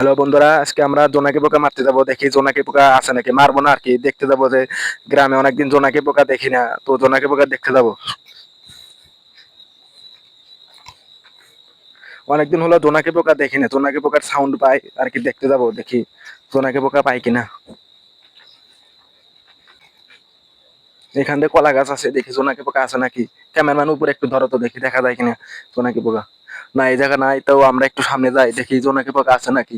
Hello বন্ধুরা, আজকে আমরা জোনাকি পোকা মারতে যাব। দেখি জোনাকি পোকা আছে নাকি? মারবো না আর কি। দেখতে যাব যে গ্রামে অনেকদিন জোনাকি পোকা দেখি না। তো জোনাকি পোকা দেখতে যাব। অনেকদিন হলো জোনাকি পোকা দেখি না। জোনাকি পোকার সাউন্ড পাই আর কি দেখতে যাব, দেখি জোনাকি পোকা পাই কিনা। এখান থেকে কলা গাছ আছে, দেখি জোনাকি পোকা আছে নাকি? ক্যামেরাম্যান উপরে একটু ধরো তো দেখি, দেখা যায় কিনা জোনাকি পোকা। না এই জায়গা নাই তাও আমরা একটু সামনে যাই দেখি জোনাকি পোকা আছে নাকি।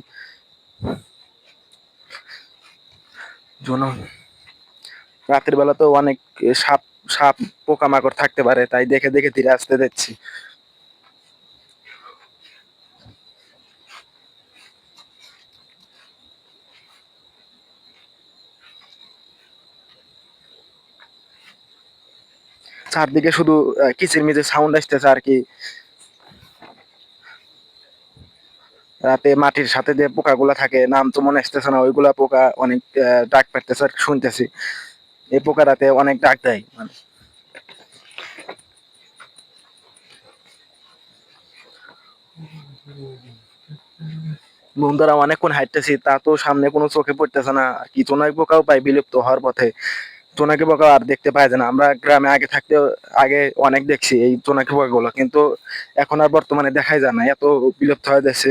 রাতের বেলা তো অনেক সাপ সাপ পোকামাকড় থাকতে পারে তাই দেখে দেখে ধীরে আসতে দেখছি। চারদিকে শুধু আহ, কিচির মিচির সাউন্ড আসতেছে আর কি। রাতে মাটির সাথে যে পোকাগুলা থাকে, নাম তো মনে আসতেছে না, ওইগুলা পোকা অনেক ডাক পাইতেছে আর শুনতেছি। এই পোকা রাতে অনেক ডাক দেয়। মানে বন্ধুরা, অনেকক্ষণ হাঁটতেছি, তা তো সামনে কোনো চোখে পড়তেছে না। কিছু নয়, পোকাও পাই বিলুপ্ত হওয়ার পথে। জোনাকি পোকা আর দেখতে পাই না। আমরা গ্রামে আগে থাকতে আগে অনেক দেখছি এই জোনাকি পোকাগুলো কিন্তু এখন আর বর্তমানে দেখাই যায় না। এত বিলুপ্ত হয়ে যাচ্ছে।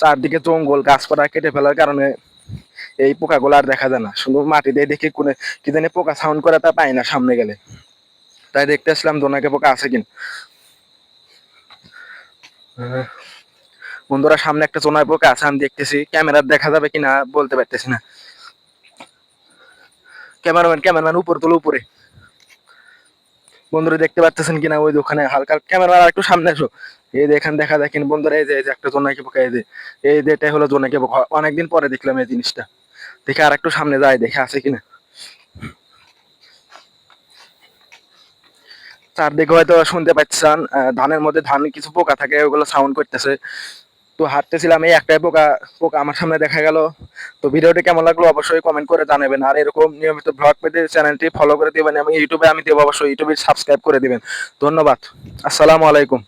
চারদিকে জঙ্গল, গাছপালা কেটে ফেলার কারণে এই পোকাগুলো আর দেখা যায় না। শুধু মাটিতে দেখি কোনে কি জানি পোকা সাউন্ড করে তা পাই না সামনে গেলে। তাই দেখতে আসলাম জোনাকি পোকা আছে কিনা। বন্ধুরা, সামনে একটা জোনাকি পোকা আছে, আমি দেখতেছি। ক্যামেরা দেখা যাবে কিনা বলতে পারতেছি না। ক্যামেরাম্যান ক্যামেরাম্যান, উপর তোলো উপরে। বন্ধুরা দেখতে পাচ্ছেন কিনা? ওই ওখানে হালকা ক্যামেরা একটু সামনে এসো এই যে এখানে দেখা দেখেন বন্ধুরা, এই যে এই যে একটা জোনাকি পোকা, এই যে এই যে এটাই হলো জোনাকি পোকা। অনেকদিন পরে দেখলাম এই জিনিসটা। দেখে আর একটু সামনে যাই দেখে আছে কিনা? চারদিকে হয়তো শুনতে পাচ্ছেন ধানের মধ্যে ধান কিছু পোকা থাকে, ওগুলো সাউন্ড করতেছে। তো হাঁটতেছিলাম, এই একটাই পোকা পোকা আমার সামনে দেখা গেল। তো ভিডিওটি কেমন লাগল অবশ্যই কমেন্ট করে জানাবেন। আর এরকম নিয়মিত ব্লগ পেতে চ্যানেলটি ফলো করে দেবেন এবং ইউটিউবে আমি দেবো, অবশ্যই ইউটিউবে সাবস্ক্রাইব করে দেবেন। ধন্যবাদ। আসসালামু আলাইকুম।